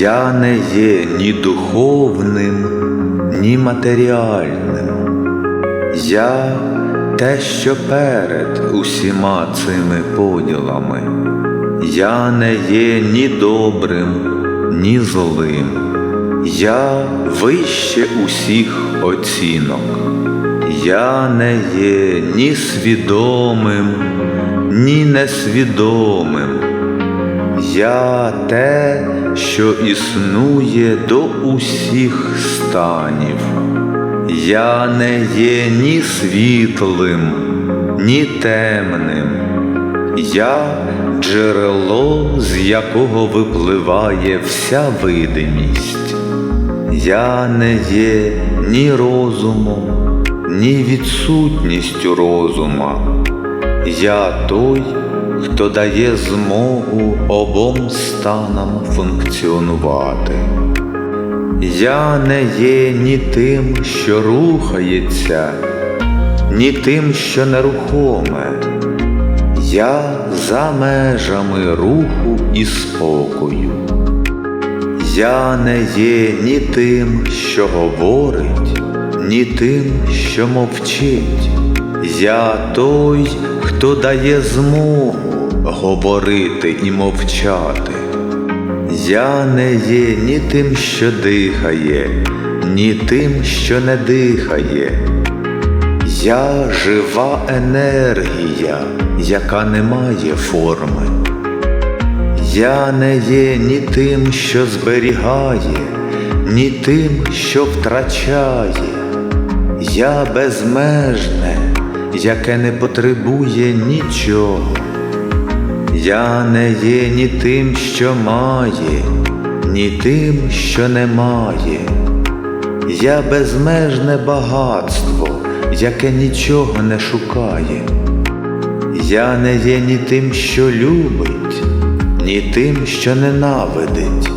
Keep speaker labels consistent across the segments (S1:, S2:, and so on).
S1: Я не є ні духовним, ні матеріальним. Я те, що перед усіма цими поділами. Я не є ні добрим, ні злим. Я вище усіх оцінок. Я не є ні свідомим, ні несвідомим. Я те, що існує до усіх станів. Я не є ні світлим, ні темним. Я джерело, з якого випливає вся видимість. Я не є ні розумом, ні відсутністю розума. Я той, хто дає змогу обом станам функціонувати. Я не є ні тим, що рухається, ні тим, що нерухоме. Я за межами руху і спокою. Я не є ні тим, що говорить, ні тим, що мовчить. Я той, хто дає змогу говорити і мовчати. Я не є ні тим, що дихає, ні тим, що не дихає. Я жива енергія, яка не має форми. Я не є ні тим, що зберігає, ні тим, що втрачає. Я безмежне, яке не потребує нічого. Я не є ні тим, що має, ні тим, що не має. Я безмежне багатство, яке нічого не шукає. Я не є ні тим, що любить, ні тим, що ненавидить.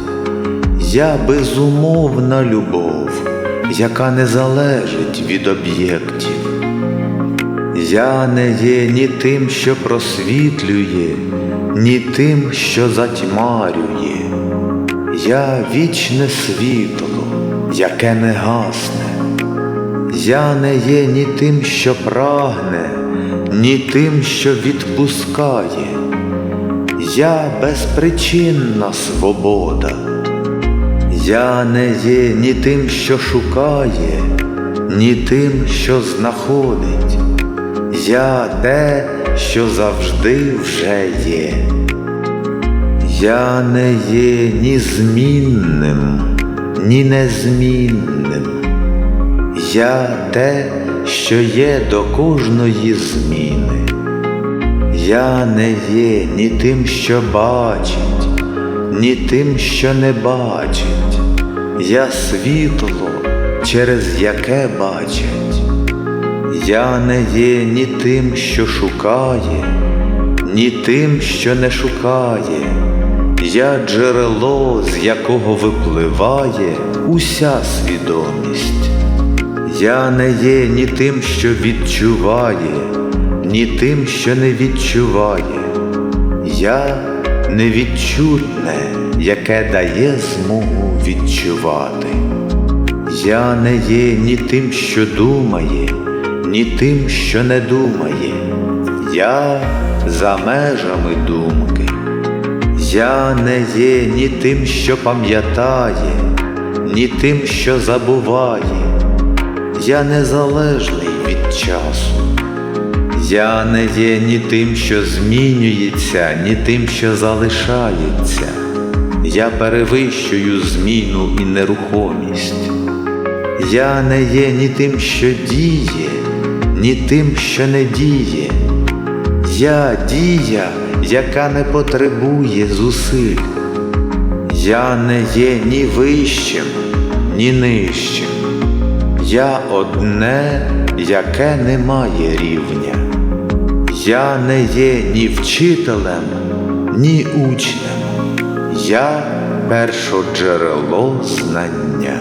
S1: Я безумовна любов, яка не залежить від об'єктів. Я не є ні тим, що просвітлює, ні тим, що затьмарює. Я вічне світло, яке не гасне. Я не є ні тим, що прагне, ні тим, що відпускає. Я безпричинна свобода. Я не є ні тим, що шукає, ні тим, що знаходить. Я те, що завжди вже є. Я не є ні змінним, ні незмінним. Я те, що є до кожної зміни. Я не є ні тим, що бачить, ні тим, що не бачить. Я світло, через яке бачать. Я не є ні тим, що шукає, ні тим, що не шукає. Я джерело, з якого випливає уся свідомість. Я не є ні тим, що відчуває, ні тим, що не відчуває. Я невідчутне, яке дає змогу відчувати. Я не є ні тим, що думає, ні тим, що не думає. Я за межами думки. Я не є ні тим, що пам'ятає, ні тим, що забуває. Я незалежний від часу. Я не є ні тим, що змінюється, ні тим, що залишається. Я перевищую зміну і нерухомість. Я не є ні тим, що діє, ні тим, що не діє. Я дія, яка не потребує зусиль. Я не є ні вищим, ні нижчим. Я одне, яке не має рівня. Я не є ні вчителем, ні учнем. Я першоджерело знання.